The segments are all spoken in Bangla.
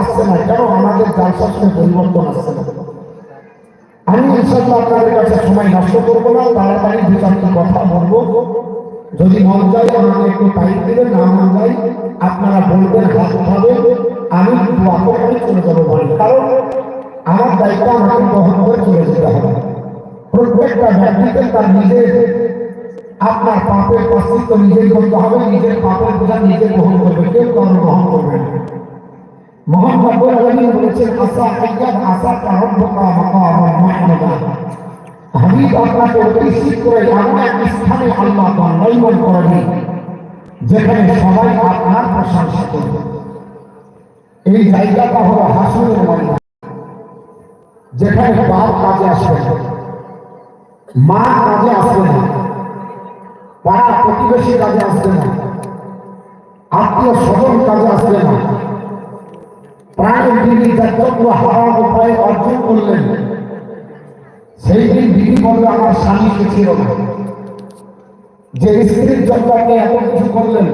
আসছে না, কেন আমাদের জালসাসনে পরিবর্তন আসছে না? আমি ইনশাল্লাহ আপনাদের কাছে সময় নষ্ট করব না, তাড়াতাড়ি দু চারটি কথা বলব। যদি মন যায় আমাকে একটু টাইম দেবেন, না মন যায় আপনারা বলবেন, হাত উঠাবেন, আমি দোয়া চলে যাব বাড়ি। কারণ আমার দায়িত্ব আমাকে গ্রহণ করে চলে যেতে হবে। প্রত্যেকটা ব্যক্তিকে তার নিজের, আপনার পাপের অস্তিত্ব নিজেই করতে হবে, নিজের পাপের বোঝা নিজে গ্রহণ করবে, কেউ কারণ গ্রহণ করবে না। মোহাম্মদ আলমী বলেছেন, আশা আইয়াদ আশা কারব্বকা মাকামান মাহমুদা হাবিব আপনাকে অতি শীঘ্রই এমন এক স্থানে আল্লাহ দণ্ডায়মান করেনি যেখানে সবাই আপনার প্রশংসা করবে। এই জায়গাটা হলো হাসুরের ময়দান যেখানে বাপ কাজে আসবে মা কাজে আসবে না পাড়া প্রতিবেশী কাজে আসবে না, আত্মীয় স্বজন কাজে আসবে না। প্রাণের যিনি যতটুকু হারাম উপায় অর্জন করলেন, সেই দিন বিধি বলবে আমার স্বামীকে ছিল না। যে স্ত্রীর জন্য আপনি এত কিছু করলেন,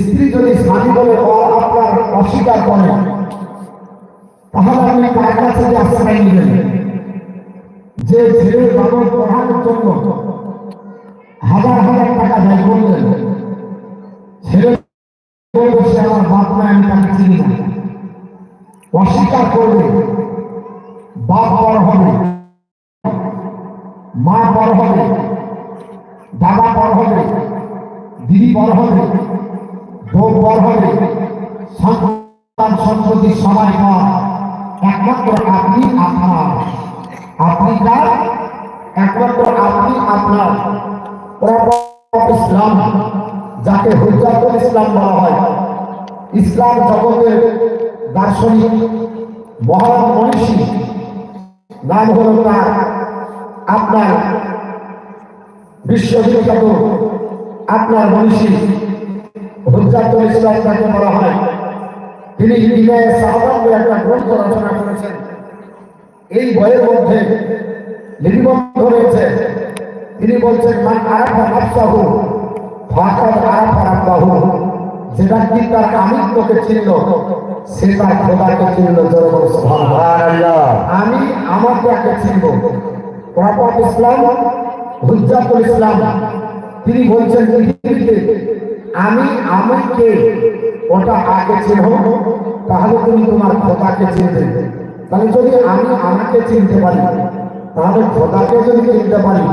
স্ত্রী যদি স্বামী বলে আপনার অস্বীকার করেন তাহলে আপনি কার কাছে আশ্রয় নিলেন? যে ছেলে বাবদ পড়ানোর জন্য হাজার হাজার টাকা ব্যয় করলেন ছেলে বলবে সে আমার বাপ মা আমি তাকে চিনি না। অস্বীকার করবে, বাপ বড় হবে, মা বড় হবে, দাদা বড় হবে, দিদি বড় হবে, বউ বড় হবে, সন্তান সন্ততি সবাই পর একমাত্র আপনি আপনার। আপনি কার? একমাত্র আপনি আপনার। ইসলাম। যাকে হুজাতুল ইসলাম বলা হয়। ইসলাম জগতের দার্শনিক মহান মনীষী। নাম হল তার আপনার বিশ্ববিখ্যাত আপনার মনীষী। হুজাতুল ইসলাম যাকে বলা হয়। তিনি বিনয় সাহাবান একটা গ্রন্থ রচনা করেছেন। এই বইয়ের মধ্যে লিপিবদ্ধ রয়েছে। তিনি বলছেন, মান আরাফা যেটা কি তার আমিত্বকে চিনল সে তার খোদাকে চিনল আমি আমাকে আগে চিনব প্রপাত ইসলাম হুজ্জাতুল ইসলাম। তিনি বলছেন পৃথিবীতে আমি আমাকে ওটা আগে চিনব তাহলে তুমি তোমার খোদাকে চিনবে। তাহলে যদি আমি আমাকে চিনতে পারি তাহলে খোদাকে যদি চিনতে পারি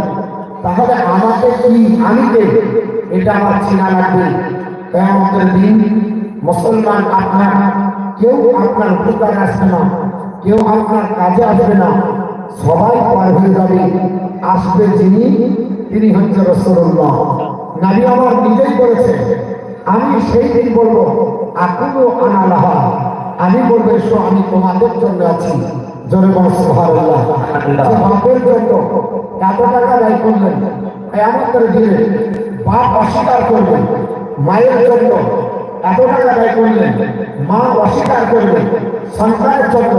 তাহলে আমাকে কি আমিকে? এটা আমার চেনা লাগবে। কেমন দিন। মুসলমান আপনার কেউ আপনার উপকারে আসবে না কেউ আপনার কাজে আসবে না। সবাই পার হয়ে যাবে। আসবে যিনি তিনি হচ্ছে রসুল্লাহ নারী আমার নিজেই করেছে। আমি সেই দিন বলব আকুলো আনালাহা আমি বলব এসো আমি তোমাদের জন্য আছি। জোরে বলো সুবহানাল্লাহ। যে বাপের জন্য এত টাকা ব্যয় করলেন এমন করে দিলে বাপ অস্বীকার করবেন। মায়ের জন্য এত টাকা ব্যয় করলেন। মা অস্বীকার করবে সন্তানের জন্য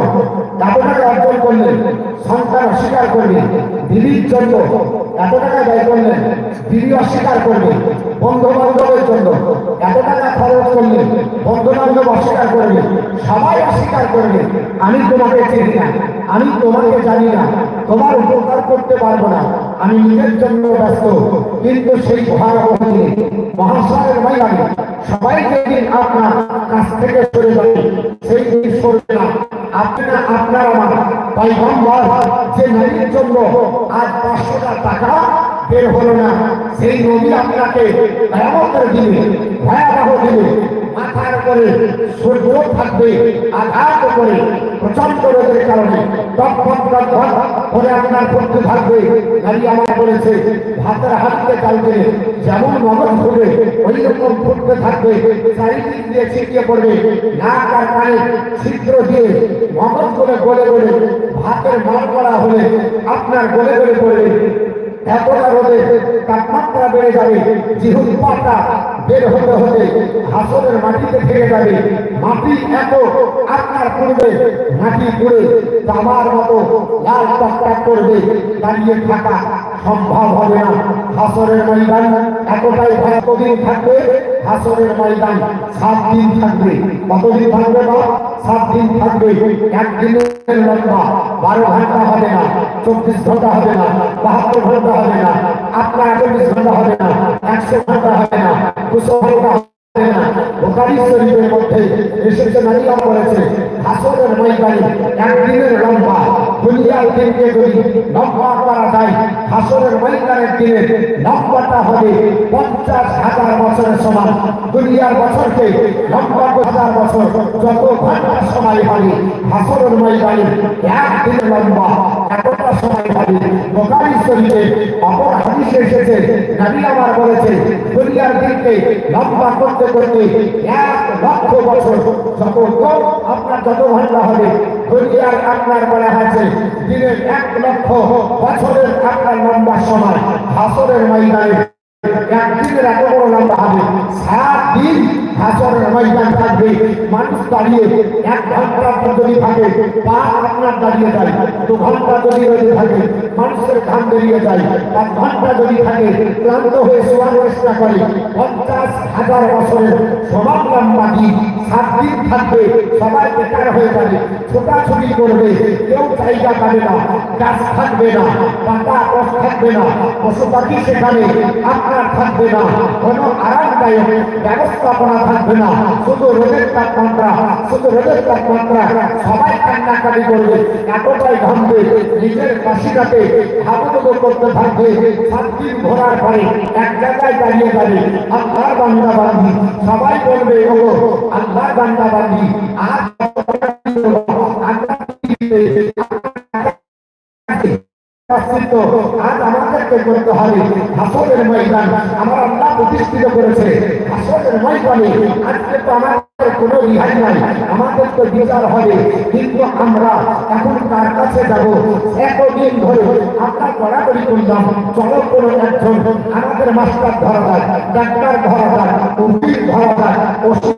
এত টাকা অর্জন করলেন। সন্তান অস্বীকার করবে দিদির জন্য এত টাকা ব্যয় করলেন। দিদি অস্বীকার করবে বন্ধু বান্ধবের জন্য এত টাকা খরচ করলেন। বন্ধু বান্ধব অস্বীকার করবে সবাই অস্বীকার করবে আমি তোমাকে চিনি না। আমি তোমাকে জানি না। তোমার উপকার করতে পারব না। আমি নিজের জন্য ব্যস্ত। কিন্তু সেই ভয়াবহ দিনে মহাশয়ের ময়দানে সবাই যেদিন আপনার কাছ থেকে সরে যাবে। সেই দিন সরবে না। আপনার আপনার আমার পয়গম্বর। যে নারীর জন্য আজ পাঁচশোটা টাকা বের হলো না, সেই নদী আপনাকে ভয়াবহ দিবে ভয়াবহ দিবে মাথার উপরে সূর্য থাকবে, আঘাত করে প্রচণ্ড রোদের কারণে করে আপনার পক্ষে থাকবে। গাড়ি আমার বলেছে, ভাতের হাতকে চালবে যেমন মগজ ফুটে ওই রকম ফুটতে থাকবে। চারিদিক দিয়ে ছিটিয়ে পড়বে। নাক আর কানে ছিদ্র দিয়ে মগজ করে গলে গলে ভাতের মাল করা হলে আপনার গলে গলে পড়বে। এতটা রোদে তাপমাত্রা বেড়ে যাবে, জিহুদ পাতা বের হতে হতে হাসনের মাটিতে ফেলে যাবে। মাটি এত, আপনার পূর্বে মাটি পুড়ে, তামার মতো লাল টকটক করবে, দাঁড়িয়ে থাকা সম্ভব হবে না। হাসরের ময়দান এতটাই কতদিন থাকবে? হাসরের ময়দান সাত দিন থাকবে। কতদিন থাকবে বা সাত দিন থাকবে। একদিনের লম্বা, বারো ঘণ্টা হবে না, চব্বিশ ঘণ্টা হবে না, বাহাত্তর ঘণ্টা হবে না আপনার চব্বিশ ঘণ্টা হবে না, একশো ঘণ্টা হবে না, দুশো ঘণ্টা না। বোকারি শরীফের মধ্যে এসেছে নারীরা বলেছে, হাসরের ময়দানে একদিনের লম্বা দুনিয়ার দিনকে যদি লম্বা করা যায়, হাসরের ময়দানের দিনের লম্বাটা হবে পঞ্চাশ হাজার বছরের সমান। দুনিয়ার বছরকে লম্বা হাজার বছর যত ঘণ্টা সময় হবে, হাসরের ময়দানে একদিন লম্বা এতটা সময় হবে বোকারি শরীফে অপর হাদিসে এসেছে। নবী আমার বলেছে, দুনিয়ার দিনকে লম্বা করতে করতে এক লক্ষ বছর যত কম আপনার যত ঘণ্টা হবে, দুনিয়ার আপনার বলা হয়েছে, দিনের এক লক্ষ বছরের আপনার লম্বা সময়, হাসরের ময়দানে একদিনের এত বড় লম্বা হবে। সাত দিন হাসরের ময়দান থাকবে। মানুষ দাঁড়িয়ে এক ঘণ্টা যদি থাকে, পা আপনার দাঁড়িয়ে যায়, দু ঘণ্টা যদি রোদে থাকে, মানুষের ঘাম বেরিয়ে যায় পাঁচ ঘণ্টা যদি থাকে, ক্লান্ত হয়ে শোয়ার চেষ্টা করে, পঞ্চাশ হাজার বছরের সমান লম্বা দিন সাত দিন থাকবে, সবাই বেকার হয়ে যাবে, ছোটাছুটি করবে, কেউ জায়গা পাবে না, গাছ থাকবে না, পাতা কষ থাকবে না পশু পাখি সেখানে আপনার থাকবে না, কোনো আরামদায়ক ব্যবস্থাপনা থাকবে না শুধু রোদের তাপমাত্রা শুধু রোদের তাপমাত্রা সবাই কান্নাকাটি করবে এতটাই ঘামবে নিজের কাশিটাতে হাবুডুবু করতে থাকবে দিন ঘোরার পরে এক জায়গায় দাঁড়িয়ে যাবে, আল্লাহর বান্দা বান্ধি সবাই বলবে ও আল্লাহর বান্দা বান্ধি আর আজ আমাদেরকে করতে হবে, হাসরের ময়দান আমার আল্লাহ প্রতিষ্ঠিত করেছে। হাসরের ময়দানে আজকে তো আমাদের কোনো রিহাই নাই, আমাদের বিচার হবে। কিন্তু আমরা এখন তার কাছে যাব? এতদিন ধরে আমরা গড়াগড়ি করলাম। চলো একজন আমাদের মাস্টার ধরা যায় ডাক্তার ধরা যায় উকিল ধরা যায় ওষুধ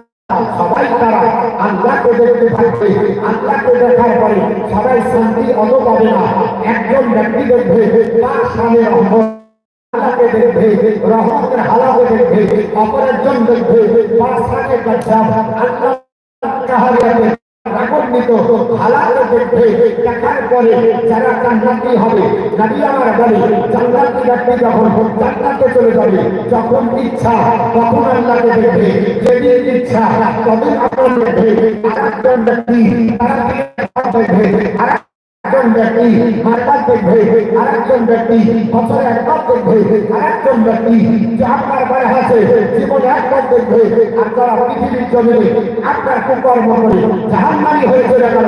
সবাই তারা আল্লাহকে দেখতে থাকবে আল্লাহকে দেখার পরে সবাই শান্তি অত পাবে না একজন ব্যক্তি দেখবে তার সামনে রহমত আল্লাহকে দেখবে রহমতের হালাকে দেখবে অপর একজন দেখবে যখন ইচ্ছা তখন আল্লাহকে দেখবে ইচ্ছা তখন আপন দেখবে আরেকজন ব্যক্তি তারা আরেকজন ব্যক্তি মারবার দেখবে আরেকজন ব্যক্তি বছরে একবার দেখবে আরেকজন ব্যক্তি আপনার বাড়ি আছে জীবনে একবার দেখবে আর যারা পৃথিবীর জমিনে আপনার কুকর্ম করে জাহান্নামি হয়ে চলে গেল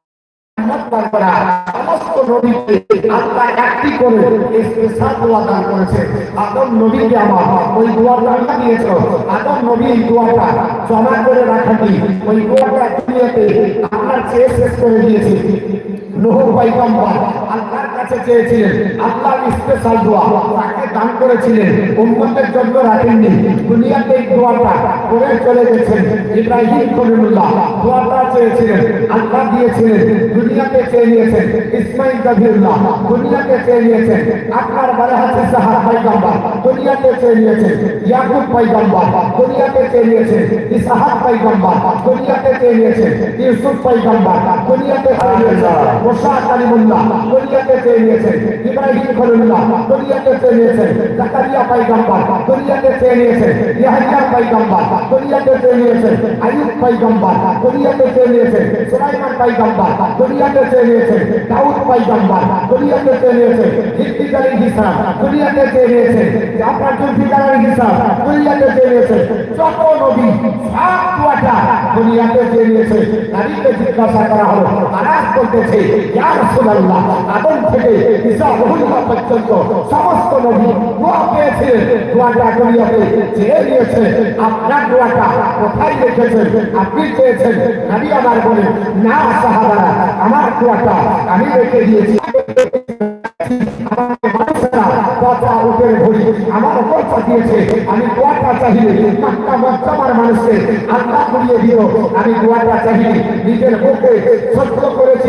সমস্ত নবীকে আল্লাহ একটি করে স্পেশাল দোয়া দান করেছে। আদম নবীকে আমার ওই দোয়াটা আল্লাহ দিয়েছ আদম নবী এই আপনার চেয়ে শেষ করে দিয়েছে। আল্লাহর কাছে চেয়েছিলেন। আল্লাহ স্পেশাল দোয়া। তাকে দান করেছিলেন। উম্মতের জন্য রাখেননি। দুনিয়াতে এই দোয়াটা করে চলে গেছেন। ইব্রাহিম খলিলুল্লাহ দোয়াটা চেয়েছিলেন। আল্লাহ দিয়েছিলেন। দুনিয়াতে চেয়ে নিয়েছেন। ইসমাইল কবিরুল্লাহ দুনিয়াতে চেয়ে নিয়েছেন। আপনার হচ্ছে সাহাব পয়গম্বর দুনিয়াতে চেয়ে নিয়েছে ইয়াকুব পাইগাম্বার দুনিয়াতে চেয়ে নিয়েছে ইসাহাক পাইগাম্বার দুনিয়াতে চেয়ে নিয়েছে ইউসুফ পাইগাম্বার দুনিয়াতে চেয়ে নিয়েছে মোসা কালিমুল্লাহ দুনিয়াতে চেয়ে নিয়েছে ইব্রাহিম খলিলুল্লাহ দুনিয়াতে চেয়ে নিয়েছে জাকারিয়া পাইগাম্বার দুনিয়াতে চেয়ে নিয়েছে ইয়াহিয়া পাইগাম্বার দুনিয়াতে চেয়ে নিয়েছে আইয়ুব পাইগাম্বার দুনিয়াতে চেয়ে নিয়েছে সুলাইমান পাইগাম্বার দুনিয়াতে চেয়ে নিয়েছে দাউদ পাইগাম্বার দুনিয়াতে চেয়ে নিয়েছে হিদ্দিক আলী হিসাব দুনিয়াতে চেয়ে নিয়েছে আপনার জুলফিকার আলী হিসাব দুনিয়াতে চেয়ে নিয়েছে যত নবী সাত কুয়াটা দুনিয়াতে চেয়ে নিয়েছে নারীকে জিজ্ঞাসা করা হলো আনাস করতেছে ইয়া রাসূলুল্লাহ আদম থেকে ঈসা রহুল্লাহ পর্যন্ত সমস্ত নবী দোয়া পেয়েছিলেন দোয়াটা দুনিয়াতে চেয়ে নিয়েছে আপনার দোয়াটা কোথায় রেখেছেন? আপনি চেয়েছেন নবী আমার বলেন না সাহাবারা, আমার দোয়াটা আমি রেখে দিয়েছি। কথা আমার চাহিয়ে নিজের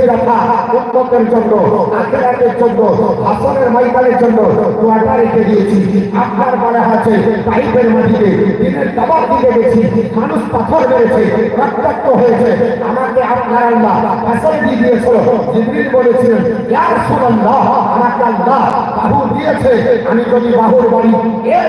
করেছি রাখা উন্নতের জন্য, আখেরাতের জন্য, হাসনের মাইকালের জন্য দোয়াটা রেখে দিয়েছি। আপনার মনে আছে টাইপের মাটিতে, দিনের দাবার দিকে গেছি, মানুষ পাথর মেরেছে, রক্তাক্ত হয়েছে। আমাকে আপনার আল্লাহ হাসন দিয়ে দিয়েছিল। জিবরিল বলেছিলেন, ইয়া রাসূলুল্লাহ, আমাকে আল্লাহ বাহু দিয়েছে। আমি যদি বাহুর বাড়ি, এর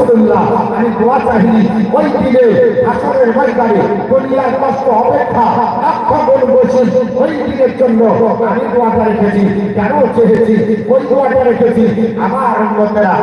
রসুল্লাহ আমি দোয়া চাইনি ওই দিনে হাসনের ময়দানে দুনিয়ার কষ্ট অপেক্ষা লক্ষ বসে ওই দিনের জন্য আমি দোয়াটা রেখেছি, কেন চেয়েছি? ওই দোয়াটা রেখেছি, আমার উন্মতেরা